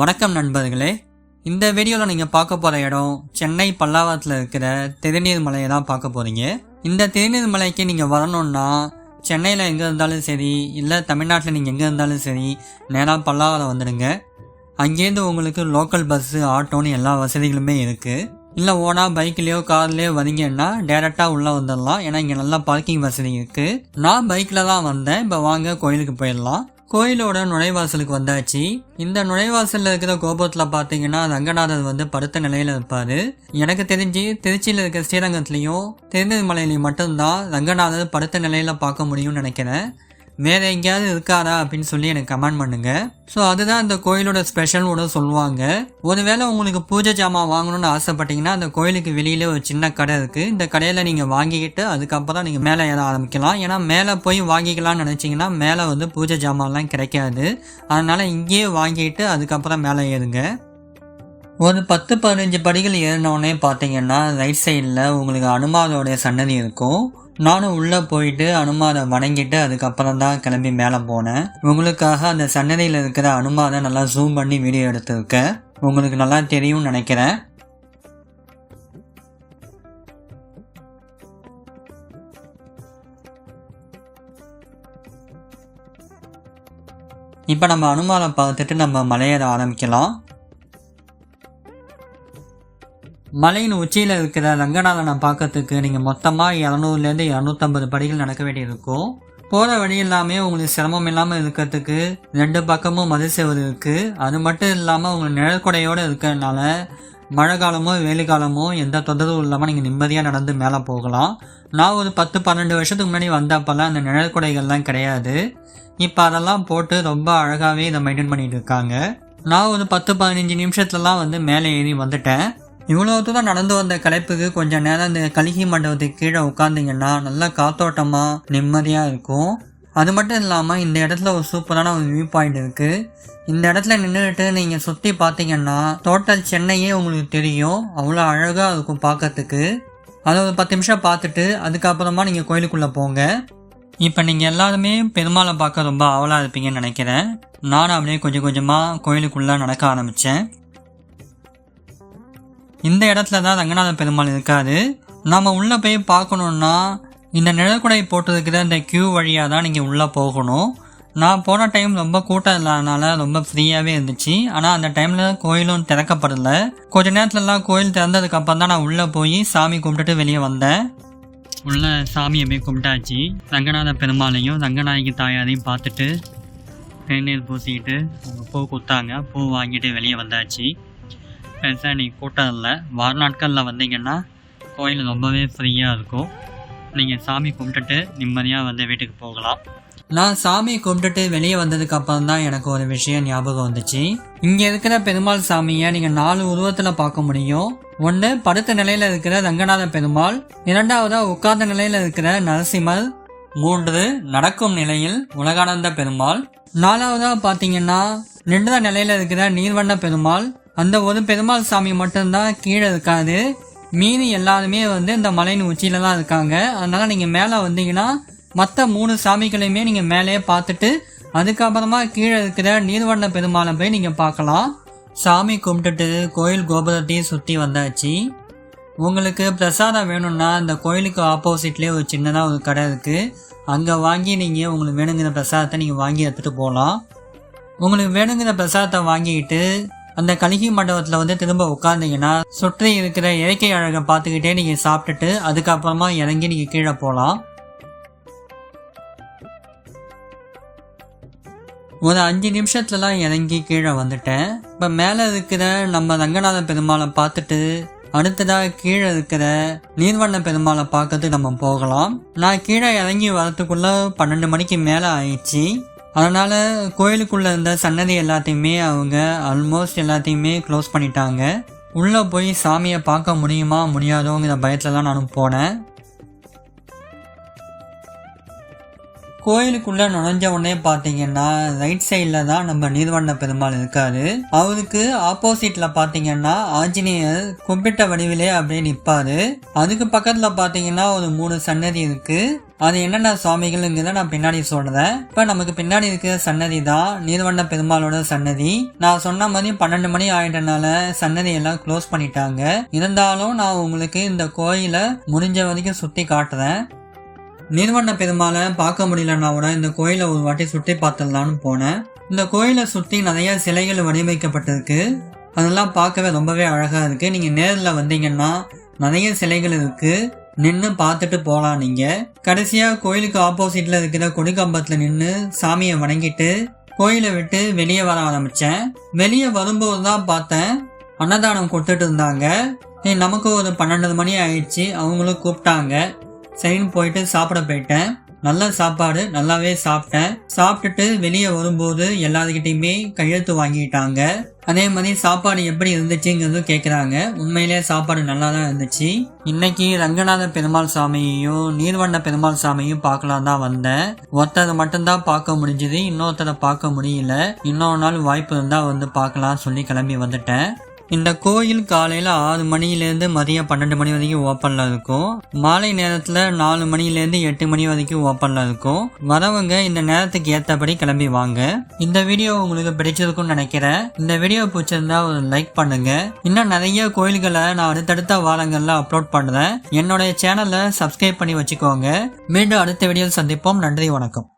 வணக்கம் நண்பர்களே. இந்த வீடியோவில் நீங்கள் பார்க்க போகிற இடம் சென்னை பல்லாவரத்தில் இருக்கிற திருநீர் மலையை தான் பார்க்க போகிறீங்க இந்த திருநீர் மலைக்கு நீங்கள் வரணுன்னா சென்னையில் எங்கே இருந்தாலும் சரி இல்லை தமிழ்நாட்டில் நீங்கள் எங்கே இருந்தாலும் சரி நேராக பல்லாவரம் வந்துடுங்க. அங்கேருந்து உங்களுக்கு லோக்கல் பஸ்ஸு ஆட்டோன்னு எல்லா வசதிகளுமே இருக்குது இல்லை ஓனா பைக்லேயோ கார்லேயோ வரீங்கன்னா டேரெக்டாக உள்ளே வந்துடலாம். ஏன்னா இங்கே நல்லா பார்க்கிங் வசதி இருக்குது நான் பைக்கில் தான் வந்தேன். இப்போ வாங்க கோயிலுக்கு போயிடலாம். கோயிலோட நுழைவாசலுக்கு வந்தாச்சு. இந்த நுழைவாசல்ல இருக்கிற கோபுரத்தில் பார்த்தீங்கன்னா ரங்கநாதர் வந்து படுத்த நிலையில இருப்பாரு. எனக்கு தெரிஞ்சு திருச்சியில் இருக்கிற ஸ்ரீரங்கத்துலேயும் திருநெல்மலையிலையும் மட்டும்தான் ரங்கநாதர் படுத்த நிலையில பார்க்க முடியும்னு நினைக்கிறேன். வேறு எங்கேயாவது இருக்காரா அப்படின்னு சொல்லி எனக்கு கமெண்ட் பண்ணுங்கள் ஸோ அதுதான் அந்த கோயிலோட ஸ்பெஷல் கூட சொல்லுவாங்க. ஒருவேளை உங்களுக்கு பூஜை ஜாமான் வாங்கணும்னு ஆசைப்பட்டீங்கன்னா அந்த கோயிலுக்கு வெளியில் ஒரு சின்ன கடை இருக்குது இந்த கடையில் நீங்கள் வாங்கிக்கிட்டு அதுக்கப்புறம் நீங்கள் மேலே ஏற ஆரம்பிக்கலாம். ஏன்னா மேலே போய் வாங்கிக்கலாம்னு நினச்சிங்கன்னா மேலே வந்து பூஜை ஜாமான்லாம் கிடைக்காது. அதனால் இங்கேயே வாங்கிட்டு அதுக்கப்புறம் மேலே ஏறுங்க. ஒரு பத்து பதினஞ்சு படிகள் ஏறினோடனே பார்த்தீங்கன்னா ரைட் சைடில் உங்களுக்கு அனுமாரோடைய சன்னதி இருக்கும். நானும் உள்ளே போயிட்டு அனுமாரை வணங்கிட்டு அதுக்கப்புறம் தான் கிளம்பி மேலே போனேன். உங்களுக்காக அந்த சன்னதியில் இருக்கிற அனுமாரை நல்லா ஜூம் பண்ணி வீடியோ எடுத்திருக்கேன். உங்களுக்கு நல்லா தெரியும்னு நினைக்கிறேன். இப்போ நம்ம அனுமானம் பார்த்துட்டு நம்ம மலையேற ஆரம்பிக்கலாம். மலையின் உச்சியில் இருக்கிற ரங்கநாதனை பார்க்கறதுக்கு நீங்கள் மொத்தமாக இரநூறுலேருந்து இரநூத்தம்பது படிகள் நடக்க வேண்டியிருக்கும். போகிற வழி எல்லாமே உங்களுக்கு சிரமம் இல்லாமல் இருக்கிறதுக்கு ரெண்டு பக்கமும் மதில் செவரு இருக்குது அது மட்டும் இல்லாமல் உங்களுக்கு நிழற்கொடையோடு இருக்கிறதுனால மழை காலமோ வெயில் காலமோ எந்த தொந்தரவும் இல்லாமல் நீங்கள் நிம்மதியாக நடந்து மேலே போகலாம். நான் ஒரு பத்து பன்னெண்டு வருஷத்துக்கு முன்னாடி வந்தப்பெல்லாம் அந்த நிழற்கொடைகள்லாம் கிடையாது. இப்போ அதெல்லாம் போட்டு ரொம்ப அழகாகவே இதை மெயின்டைன் பண்ணிகிட்டு இருக்காங்க. நான் ஒரு பத்து பதினஞ்சு நிமிஷத்துலலாம் வந்து மேலே ஏறி வந்துட்டேன். இவ்வளோ தூரம் நடந்து வந்த கலைப்புக்கு கொஞ்சம் நேரம் இந்த கலிகி மண்டபத்துக்கு கீழே உட்காந்திங்கன்னா நல்லா காத்தோட்டமாக நிம்மதியாக இருக்கும். அது மட்டும் இல்லாமல் இந்த இடத்துல ஒரு சூப்பரான ஒரு வியூ பாயிண்ட் இருக்குது இந்த இடத்துல நின்றுட்டு நீங்கள் சுற்றி பார்த்தீங்கன்னா டோட்டல் சென்னையே உங்களுக்கு தெரியும். அவ்வளோ அழகாக இருக்கும் பார்க்கறதுக்கு. அதை ஒரு பத்து நிமிஷம் பார்த்துட்டு அதுக்கப்புறமா நீங்கள் கோயிலுக்குள்ளே போங்க. இப்போ நீங்கள் எல்லாருமே பெருமாளை பார்க்க ரொம்ப அவலாக இருப்பீங்கன்னு நினைக்கிறேன். நானும் அப்படியே கொஞ்சம் கொஞ்சமாக கோயிலுக்குள்ளே நடக்க ஆரம்பித்தேன் இந்த இடத்துல தான் ரங்கநாத பெருமாள் இருக்காரு. நம்ம உள்ளே போய் பார்க்கணுன்னா இந்த நிழற்குடை போட்டிருக்கிற இந்த கியூ வழியாக தான் நீங்கள் உள்ளே போகணும். நான் போன டைம் ரொம்ப கூட்டம் இல்லாதனால ரொம்ப ஃப்ரீயாகவே இருந்துச்சு. ஆனால் அந்த டைமில் கோயிலும் திறக்கப்படலை. கொஞ்ச நேரத்துலலாம் கோயில் திறந்ததுக்கு அப்புறம் தான் நான் உள்ளே போய் சாமி கும்பிட்டுட்டு வெளியே வந்தேன். உள்ள சாமியை போய் கும்பிட்டாச்சு. ரங்கநாத பெருமாளையும் ரங்கநாயகி தாயாரையும் பார்த்துட்டு தேநீர் பூசிக்கிட்டு பூ கொடுத்தாங்க. பூ வாங்கிட்டு வெளியே வந்தாச்சு. பெருசாக நீங்கள் கூட்டம் இல்லை. வார நாட்களில் வந்தீங்கன்னா கோயில் ரொம்பவே ஃப்ரீயாக இருக்கும். நீங்கள் சாமி கும்பிட்டுட்டு நிம்மதியாக வந்து வீட்டுக்கு போகலாம். நான் சாமி கும்பிட்டுட்டு வெளியே வந்ததுக்கு அப்புறம் தான் எனக்கு ஒரு விஷயம் ஞாபகம் வந்துச்சு. இங்கே இருக்கிற பெருமாள் சாமியை நீங்கள் நாலு உருவத்தில் பார்க்க முடியும். ஒன்று படுத்த நிலையில் இருக்கிற ரங்கநாத பெருமாள். இரண்டாவதாக உட்கார்ந்த நிலையில் இருக்கிற நரசிம்மர். மூன்று நடக்கும் நிலையில் உலகானந்த பெருமாள். நாலாவதாக பார்த்தீங்கன்னா நின்ற நிலையில் இருக்கிற நீர்வண்ண பெருமாள். அந்த ஒரு பெருமாள் சாமி மட்டும்தான் கீழே இருக்காது. மீதி எல்லாருமே வந்து இந்த மலையின் உச்சியில தான் இருக்காங்க. அதனால நீங்க மேலே வந்தீங்கன்னா மற்ற மூணு சாமிகளையுமே நீங்க மேலே பார்த்துட்டு அதுக்கப்புறமா கீழே இருக்கிற நீர்வண்ண பெருமாளை போய் நீங்க பார்க்கலாம். சாமி கும்பிட்டுட்டு கோயில் கோபுரத்தையும் சுற்றி வந்தாச்சு. உங்களுக்கு பிரசாதம் வேணும்னா இந்த கோயிலுக்கு ஆப்போசிட்லேயே ஒரு சின்னதாக ஒரு கடை இருக்குது அங்கே வாங்கி நீங்கள் உங்களுக்கு வேணுங்கிற பிரசாதத்தை நீங்கள் வாங்கி எடுத்துகிட்டு போகலாம் உங்களுக்கு வேணுங்கிற பிரசாதத்தை வாங்கிக்கிட்டு அந்த கலிகி மண்டபத்தில் வந்து திரும்ப உட்காந்தீங்கன்னா சுற்றி இருக்கிற இயற்கை அழகை பார்த்துக்கிட்டே நீங்கள் சாப்பிட்டுட்டு அதுக்கப்புறமா இறங்கி நீங்கள் கீழே போகலாம். ஒரு அஞ்சு நிமிஷத்துலலாம் இறங்கி கீழே வந்துட்டேன். இப்போ மேலே இருக்கிற நம்ம ரங்கநாத பெருமாளை பார்த்துட்டு அடுத்ததாக கீழே இருக்கிற நீர்வண்ண பெருமாளை பார்க்கறதுக்கு நம்ம போகலாம். நான் கீழே இறங்கி வரத்துக்குள்ளே பன்னெண்டு மணிக்கு மேலே ஆயிடுச்சு. அதனால் கோயிலுக்குள்ளே இருந்த சன்னதி எல்லாத்தையுமே அவங்க ஆல்மோஸ்ட் எல்லாத்தையுமே க்ளோஸ் பண்ணிட்டாங்க. உள்ளே போய் சாமியை பார்க்க முடியுமா முடியாதோங்கிற பயத்தில் தான் நானும் போனேன். கோயிலுக்குள்ளே நுழைஞ்ச உடனே பார்த்தீங்கன்னா ரைட் சைடில் தான் நம்ம நீர்வண்ண பெருமாள் இருக்காரு. அவருக்கு ஆப்போசிட்டில் பார்த்தீங்கன்னா ஆஞ்சநேயர் கும்பிட்ட வடிவிலே அப்படியே நிற்பாரு அதுக்கு பக்கத்தில் பார்த்தீங்கன்னா ஒரு மூணு சன்னதி இருக்குது அது என்னென்ன சுவாமிகள்ங்கிறத நான் பின்னாடி சொல்றேன். இப்ப நமக்கு பின்னாடி இருக்கிற சன்னதி தான் நீர்வண்ண பெருமாளோட சன்னதி. நான் சொன்ன மாதிரி பன்னெண்டு மணி ஆயிட்டனால சன்னதி எல்லாம் க்ளோஸ் பண்ணிட்டாங்க. இருந்தாலும் நான் உங்களுக்கு இந்த கோயிலை முடிஞ்ச வரைக்கும் சுத்தி காட்டுறேன். நீர்வண்ண பெருமாளை பார்க்க முடியலன்னா கூட இந்த கோயிலை ஒரு வாட்டி சுற்றி பார்த்துடலான்னு போனேன். இந்த கோயிலை சுற்றி நிறைய சிலைகள் வடிவமைக்கப்பட்டிருக்கு. அதெல்லாம் பார்க்கவே ரொம்பவே அழகாக இருக்குது நீங்கள் நேரில் வந்தீங்கன்னா நிறைய சிலைகள் இருக்குது நின்று பார்த்துட்டு போகலாம் நீங்க. கடைசியா கோயிலுக்கு ஆப்போசிட்ல இருக்கிற கொடிக்கம்பத்துல நின்று சாமியை வணங்கிட்டு கோயிலை விட்டு வெளியே வர ஆரம்பிச்சேன். வெளியே வரும்போது தான் பார்த்தேன் அன்னதானம் கொடுத்துட்டு இருந்தாங்க. நமக்கு ஒரு பன்னெண்டு மணி ஆயிடுச்சு அவங்களும் கூப்பிட்டாங்க. சரின்னு போயிட்டு சாப்பிட போயிட்டேன். நல்ல சாப்பாடு நல்லாவே சாப்பிட்டேன். சாப்பிட்டுட்டு வெளியே வரும்போது எல்லாருக்கிட்டையுமே கையெழுத்து வாங்கிட்டாங்க. அதே மாதிரி சாப்பாடு எப்படி இருந்துச்சுங்கிறது கேட்குறாங்க உண்மையிலே சாப்பாடு நல்லா தான் இருந்துச்சு. இன்னைக்கு ரங்கநாத பெருமாள் சாமியையும் நீர்வண்ண பெருமாள் சாமியும் பார்க்கலாம் தான் வந்தேன். ஒருத்தரை மட்டும்தான் பார்க்க முடிஞ்சுது இன்னொருத்தரை பார்க்க முடியல. இன்னொரு நாள் வாய்ப்பு இருந்தால் வந்து பார்க்கலாம் சொல்லி கிளம்பி வந்துட்டேன். இந்த கோயில் காலையில் ஆறு மணிலேருந்து மதியம் பன்னெண்டு மணி வரைக்கும் ஓப்பனில் இருக்கும். மாலை நேரத்தில் நாலு மணிலேருந்து எட்டு மணி வரைக்கும் ஓப்பனில் இருக்கும். வரவங்க இந்த நேரத்துக்கு ஏற்றபடி கிளம்பி வாங்க. இந்த வீடியோ உங்களுக்கு பிடிச்சிருக்கும்னு நினைக்கிறேன். இந்த வீடியோ பிடிச்சிருந்தா ஒரு லைக் பண்ணுங்க. இன்னும் நிறைய கோயில்களை நான் அடுத்தடுத்த வாரங்களில் அப்லோட் பண்ணுறேன் என்னுடைய சேனலை சப்ஸ்கிரைப் பண்ணி வச்சுக்கோங்க. மீண்டும் அடுத்த வீடியோவில் சந்திப்போம். நன்றி வணக்கம்.